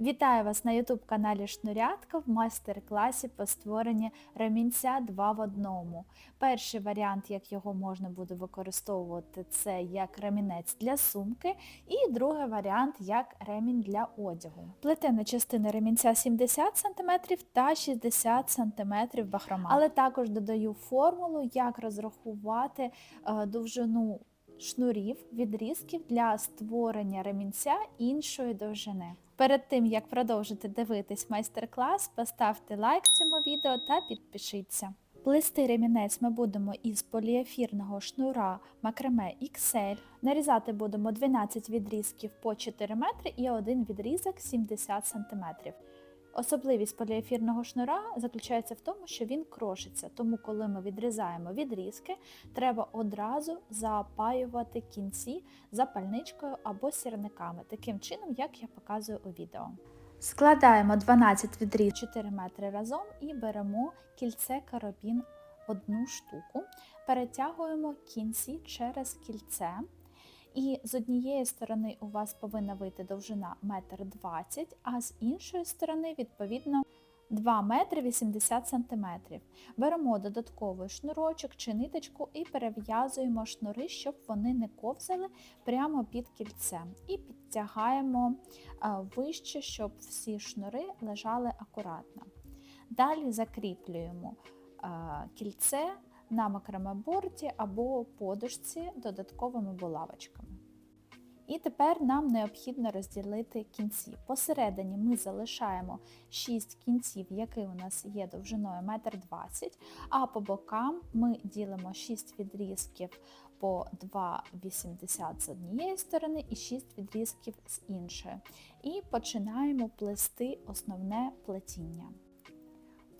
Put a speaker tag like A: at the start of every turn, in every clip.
A: Вітаю вас на YouTube каналі Шнурятка в майстер-класі по створенні ремінця 2 в одному. Перший варіант, як його можна буде використовувати, це як ремінець для сумки, і другий варіант як ремінь для одягу. Плетена частина ремінця 70 см та 60 см бахрома. Але також додаю формулу, як розрахувати е, довжину шнурів, відрізків для створення ремінця іншої довжини. Перед тим, як продовжити дивитись майстер-клас, поставте лайк цьому відео та підпишіться. Плести ремінець ми будемо із поліефірного шнура макраме XL. Нарізати будемо 12 відрізків по 4 метри і один відрізок 70 см. Особливість поліефірного шнура заключається в тому, що він крошиться, тому коли ми відрізаємо відрізки, треба одразу запаювати кінці запальничкою або сірниками, таким чином, як я показую у відео. Складаємо 12 відріз 4 метри разом і беремо кільце карабін одну штуку, перетягуємо кінці через кільце. І з однієї сторони у вас повинна вийти довжина 1,20 м, а з іншої сторони, відповідно, 2 метри 80 см. Беремо додатковий шнурочок чи ниточку і перев'язуємо шнури, щоб вони не ковзали прямо під кільцем. І підтягаємо вище, щоб всі шнури лежали акуратно. Далі закріплюємо кільце на макромеборді або подушці додатковими булавочками. І тепер нам необхідно розділити кінці. Посередині ми залишаємо 6 кінців, які у нас є довжиною 1,20 м, а по бокам ми ділимо 6 відрізків по 2,80 з однієї сторони і 6 відрізків з іншої. І починаємо плести основне плетіння.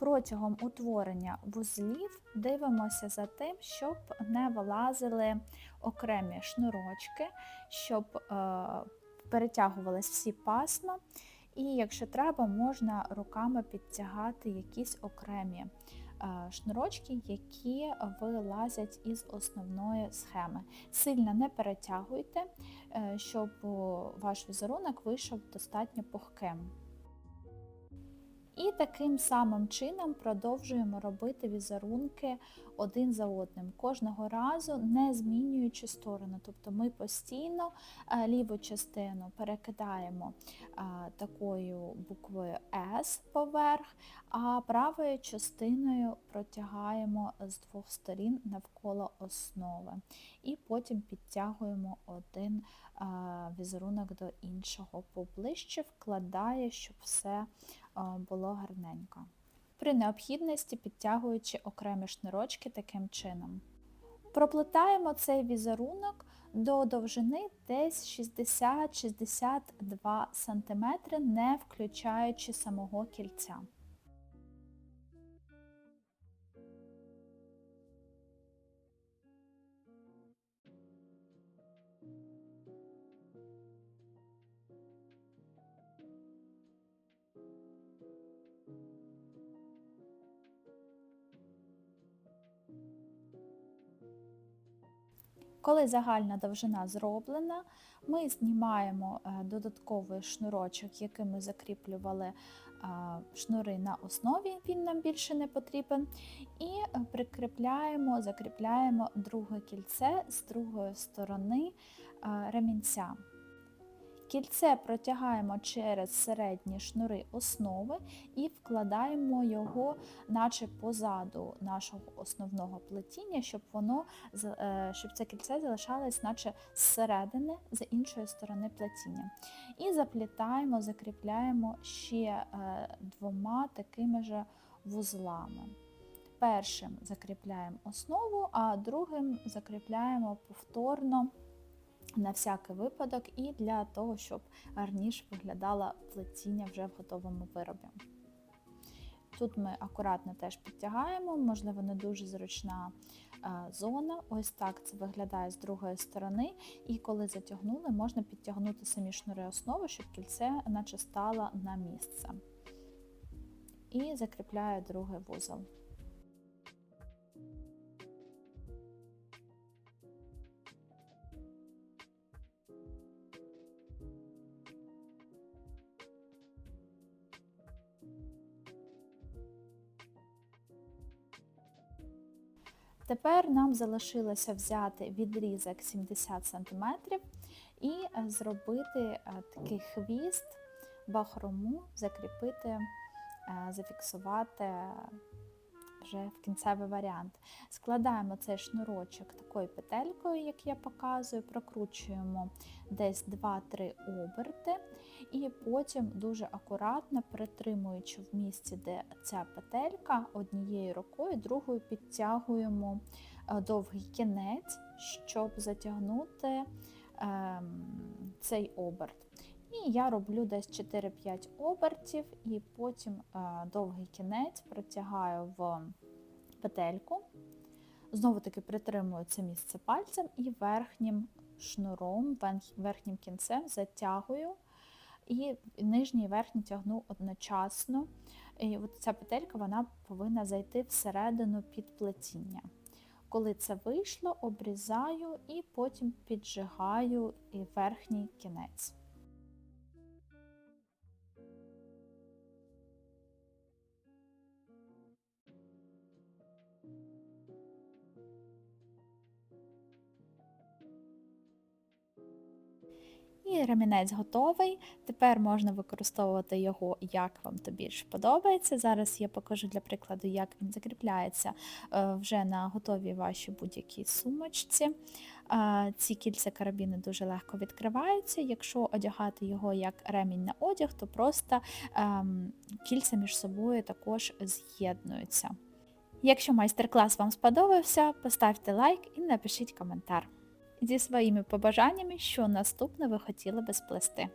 A: Протягом утворення вузлів дивимося за тим, щоб не вилазили окремі шнурочки, щоб е, перетягувались всі пасма, і якщо треба, можна руками підтягати якісь окремі е, шнурочки, які вилазять із основної схеми. Сильно не перетягуйте, е, щоб ваш візерунок вийшов достатньо пухким. І таким самим чином продовжуємо робити візерунки один за одним, кожного разу не змінюючи сторону. Тобто ми постійно е, ліву частину перекидаємо е, такою буквою S поверх, а правою частиною протягаємо з двох сторін навколо основи. І потім підтягуємо один е, візерунок до іншого поближче, вкладає, щоб все було гарненько. При необхідності підтягуючи окремі шнурочки таким чином. Проплетаємо цей візерунок до довжини десь 60-62 см, не включаючи самого кільця. Коли загальна довжина зроблена, ми знімаємо е, додатковий шнурочок, яким ми закріплювали е, шнури на основі, він нам більше не потрібен, і е, прикріпляємо, закріпляємо друге кільце з другої сторони ремінця. Кільце протягаємо через середні шнури основи і вкладаємо його, наче позаду нашого основного плетіння, щоб воно е, щоб це кільце залишалось, наче зсередини, з іншої сторони плетіння. І заплітаємо, закріпляємо ще е, двома такими же вузлами. Першим закріпляємо основу, а другим закріпляємо повторно на всякий випадок і для того, щоб гарніше виглядало плетіння вже в готовому виробі. Тут ми акуратно теж підтягаємо, можливо, не дуже зручна е, зона. Ось так це виглядає з другої сторони. І коли затягнули, можна підтягнути самі шнури основи, щоб кільце наче стало на місце. І закріпляю другий вузол. Тепер нам залишилося взяти відрізок 70 см і е, зробити е, такий хвіст, бахрому, закріпити, е, зафіксувати вже в кінцевий варіант. Складаємо цей шнурочок такою петелькою, як я показую, прокручуємо десь 2-3 оберти, і потім дуже акуратно притримуючи в місці, де ця петелька, однією рукою, другою підтягуємо е, довгий кінець, щоб затягнути ем, цей оберт. І я роблю десь 4-5 обертів, і потім е, довгий кінець протягаю в петельку. Знову таки притримую це місце пальцем і верхнім шнуром, верхнім кінцем затягую. І нижній і верхній тягну одночасно. І от ця петелька вона повинна зайти всередину під плетіння. Коли це вийшло, обрізаю і потім піджигаю і верхній кінець. І ремінець готовий. Тепер можна використовувати його, як вам то більш подобається. Зараз я покажу для прикладу, як він закріпляється е, вже на готовій вашій будь-якій сумочці. Ці кільця карабіни дуже легко відкриваються. Якщо одягати його як ремінь на одяг, то просто ем, кільця між собою також з'єднуються. Якщо майстер-клас вам сподобався, поставте лайк і напишіть коментар зі своїми побажаннями, що наступне ви хотіли би сплести.